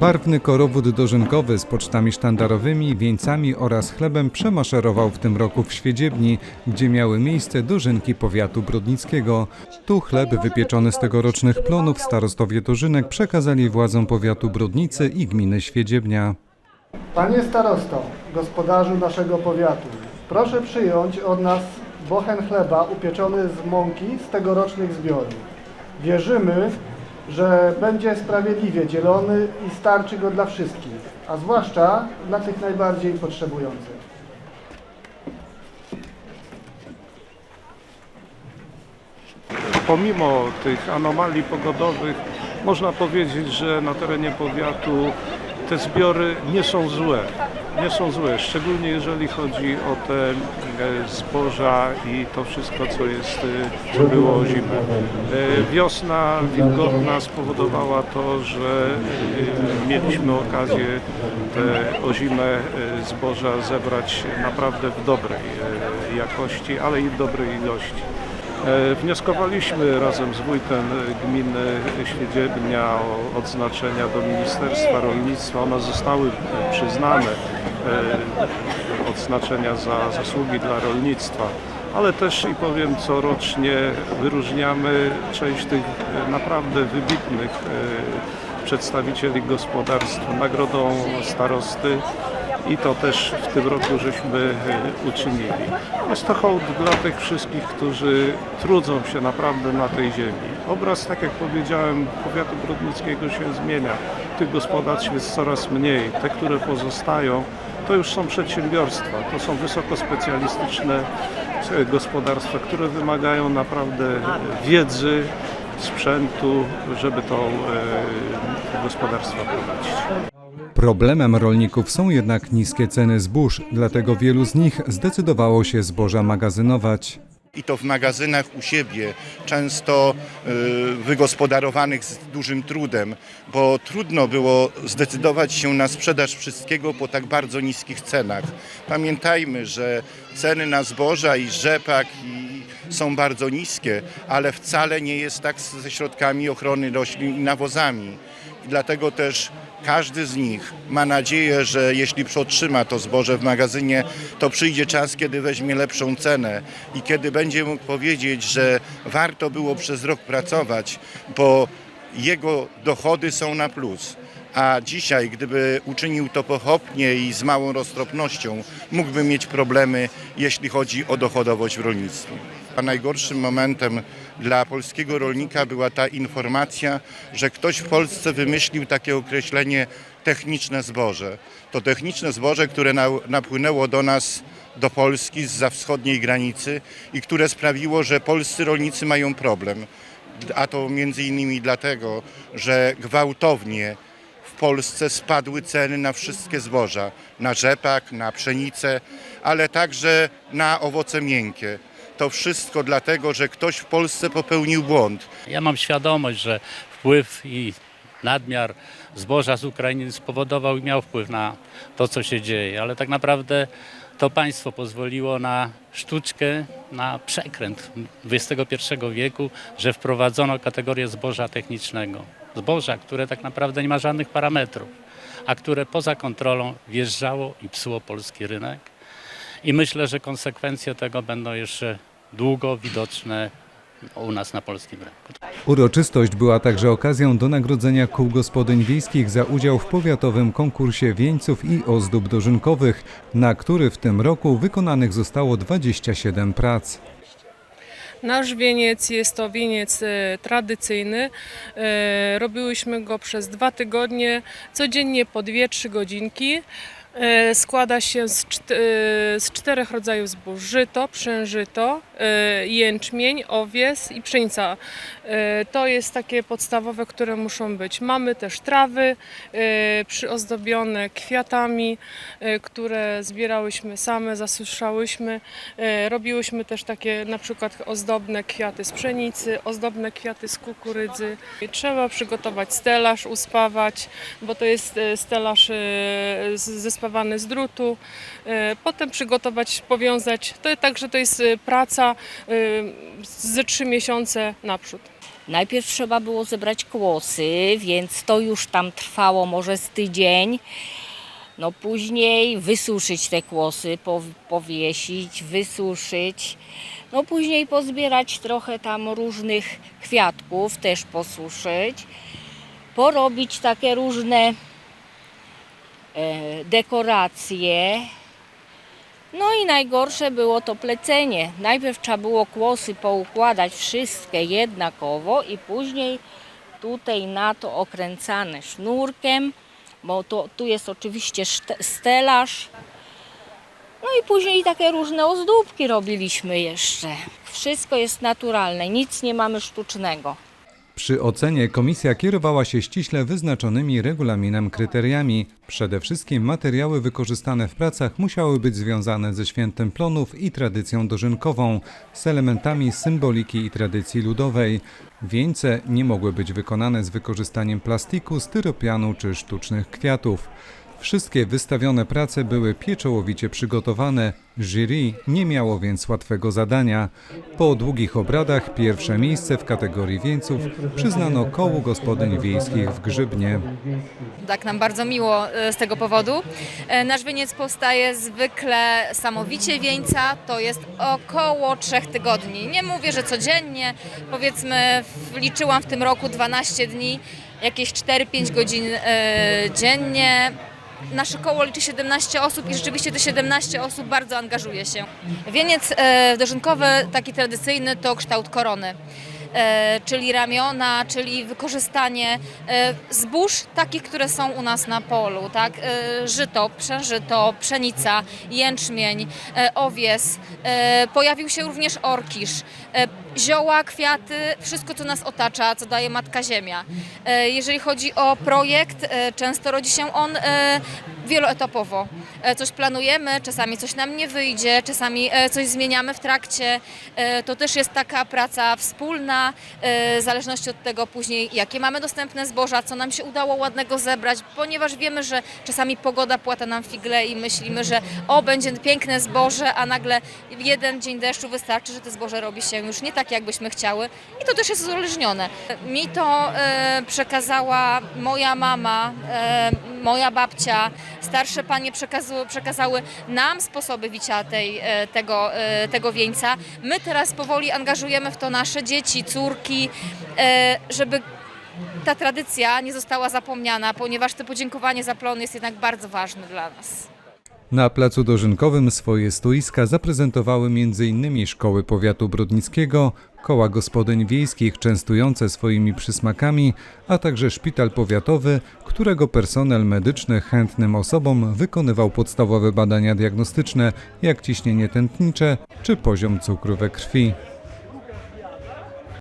Barwny korowód dożynkowy z pocztami sztandarowymi, wieńcami oraz chlebem przemaszerował w tym roku w Świedziebni, gdzie miały miejsce dożynki powiatu brodnickiego. Tu chleb wypieczony z tegorocznych plonów starostowie dożynek przekazali władzom powiatu Brodnicy i gminy Świedziebnia. Panie starosto, gospodarzu naszego powiatu, proszę przyjąć od nas bochen chleba upieczony z mąki z tegorocznych zbiorów. Wierzymy, że będzie sprawiedliwie dzielony i starczy go dla wszystkich, a zwłaszcza dla tych najbardziej potrzebujących. Pomimo tych anomalii pogodowych można powiedzieć, że na terenie powiatu te zbiory nie są złe. Nie są złe, szczególnie jeżeli chodzi o te e, zboża i to wszystko, co jest, e, co było o zimę. E, Wiosna wilgotna spowodowała to, że e, mieliśmy okazję te ozime e, zboża zebrać naprawdę w dobrej e, jakości, ale i w dobrej ilości. E, Wnioskowaliśmy razem z wójtem gminy Świedziebnia o odznaczenia do Ministerstwa Rolnictwa. One zostały e, przyznane, e, odznaczenia za zasługi dla rolnictwa. Ale też i powiem corocznie wyróżniamy część tych naprawdę wybitnych przedstawicieli gospodarstw nagrodą starosty i to też w tym roku żeśmy uczynili. Jest to hołd dla tych wszystkich, którzy trudzą się naprawdę na tej ziemi. Obraz, tak jak powiedziałem, powiatu brodnickiego się zmienia. Tych gospodarstw jest coraz mniej. Te, które pozostają, to już są przedsiębiorstwa, to są wysokospecjalistyczne e, gospodarstwa, które wymagają naprawdę wiedzy, sprzętu, żeby to e, te gospodarstwa prowadzić. Problemem rolników są jednak niskie ceny zbóż, dlatego wielu z nich zdecydowało się zboża magazynować. i to w magazynach u siebie, często y, wygospodarowanych z dużym trudem, bo trudno było zdecydować się na sprzedaż wszystkiego po tak bardzo niskich cenach. Pamiętajmy, że ceny na zboża i rzepak i są bardzo niskie, ale wcale nie jest tak ze środkami ochrony roślin i nawozami. I dlatego też każdy z nich ma nadzieję, że jeśli otrzyma to zboże w magazynie, to przyjdzie czas, kiedy weźmie lepszą cenę i kiedy będzie mógł powiedzieć, że warto było przez rok pracować, bo jego dochody są na plus. A dzisiaj, gdyby uczynił to pochopnie i z małą roztropnością, mógłby mieć problemy, jeśli chodzi o dochodowość w rolnictwie. A najgorszym momentem dla polskiego rolnika była ta informacja, że ktoś w Polsce wymyślił takie określenie techniczne zboże. To techniczne zboże, które na, napłynęło do nas, do Polski z wschodniej granicy i które sprawiło, że polscy rolnicy mają problem. A to między innymi dlatego, że gwałtownie w Polsce spadły ceny na wszystkie zboża, na rzepak, na pszenicę, ale także na owoce miękkie. To wszystko dlatego, że ktoś w Polsce popełnił błąd. Ja mam świadomość, że wpływ i nadmiar zboża z Ukrainy spowodował i miał wpływ na to, co się dzieje, ale tak naprawdę to państwo pozwoliło na sztuczkę, na przekręt XXI wieku, że wprowadzono kategorię zboża technicznego. Zboża, które tak naprawdę nie ma żadnych parametrów, a które poza kontrolą wjeżdżało i psuło polski rynek. I myślę, że konsekwencje tego będą jeszcze długo widoczne u nas na polskim rynku. Uroczystość była także okazją do nagrodzenia kół gospodyń wiejskich za udział w powiatowym konkursie wieńców i ozdób dożynkowych, na który w tym roku wykonanych zostało 27 prac. Nasz wieniec jest to wieniec e, tradycyjny. E, robiłyśmy go przez dwa tygodnie, codziennie po 2-3 godzinki. E, składa się z, e, z czterech rodzajów zbóż: żyto, przężyto, e, jęczmień, owies i pszenica. To jest takie podstawowe, które muszą być. Mamy też trawy przyozdobione kwiatami, które zbierałyśmy same, zasuszałyśmy. Robiłyśmy też takie na przykład ozdobne kwiaty z pszenicy, ozdobne kwiaty z kukurydzy. Trzeba przygotować stelaż, uspawać, bo to jest stelaż e, z- drutu. E, Potem przygotować, powiązać. To także to jest e, praca e, ze trzy miesiące naprzód. Najpierw trzeba było zebrać kłosy, więc to już tam trwało może z tydzień. No później wysuszyć te kłosy, pow- powiesić, wysuszyć. No później pozbierać trochę tam różnych kwiatków, też posuszyć. Porobić takie różne dekoracje. No i najgorsze było to plecenie. Najpierw trzeba było kłosy poukładać wszystkie jednakowo i później tutaj na to okręcane sznurkiem, bo to, tu jest oczywiście stelaż. No i później takie różne ozdóbki robiliśmy jeszcze. Wszystko jest naturalne, nic nie mamy sztucznego. Przy ocenie komisja kierowała się ściśle wyznaczonymi regulaminem kryteriami. Przede wszystkim materiały wykorzystane w pracach musiały być związane ze świętem plonów i tradycją dożynkową, z elementami symboliki i tradycji ludowej. Wieńce nie mogły być wykonane z wykorzystaniem plastiku, styropianu czy sztucznych kwiatów. Wszystkie wystawione prace były pieczołowicie przygotowane. Jury nie miało więc łatwego zadania. Po długich obradach pierwsze miejsce w kategorii wieńców przyznano kołu gospodyń wiejskich w Grzybnie. Tak nam bardzo miło e, z tego powodu. E, Nasz wieniec powstaje zwykle samowicie wieńca, to jest około trzech tygodni. Nie mówię, że codziennie, powiedzmy liczyłam w tym roku 12 dni, jakieś 4-5 godzin e, dziennie. Nasze koło liczy 17 osób i rzeczywiście te 17 osób bardzo angażuje się. Wieniec e, dożynkowy, taki tradycyjny, to kształt korony. E, czyli ramiona, czyli wykorzystanie e, zbóż takich, które są u nas na polu, tak? E, żyto, przężyto, pszenica, jęczmień, owies. Pojawił się również orkisz. Zioła, kwiaty, wszystko co nas otacza, co daje Matka Ziemia. Jeżeli chodzi o projekt, często rodzi się on wieloetapowo. Coś planujemy, czasami coś nam nie wyjdzie, czasami coś zmieniamy w trakcie. To też jest taka praca wspólna, e, w zależności od tego później, jakie mamy dostępne zboża, co nam się udało ładnego zebrać, ponieważ wiemy, że czasami pogoda płata nam figle i myślimy, że o, będzie piękne zboże, a nagle jeden dzień deszczu wystarczy, że to zboże robi się już nie tak, jakbyśmy chciały i to też jest uzależnione. Mi to e, przekazała moja mama, e, moja babcia, starsze panie przekazu, przekazały nam sposoby wicia tej, e, tego, e, tego wieńca. My teraz powoli angażujemy w to nasze dzieci, córki, e, żeby ta tradycja nie została zapomniana, ponieważ to podziękowanie za plon jest jednak bardzo ważne dla nas. Na placu dożynkowym swoje stoiska zaprezentowały m.in. szkoły powiatu brodnickiego, koła gospodyń wiejskich częstujące swoimi przysmakami, a także szpital powiatowy, którego personel medyczny chętnym osobom wykonywał podstawowe badania diagnostyczne, jak ciśnienie tętnicze czy poziom cukru we krwi.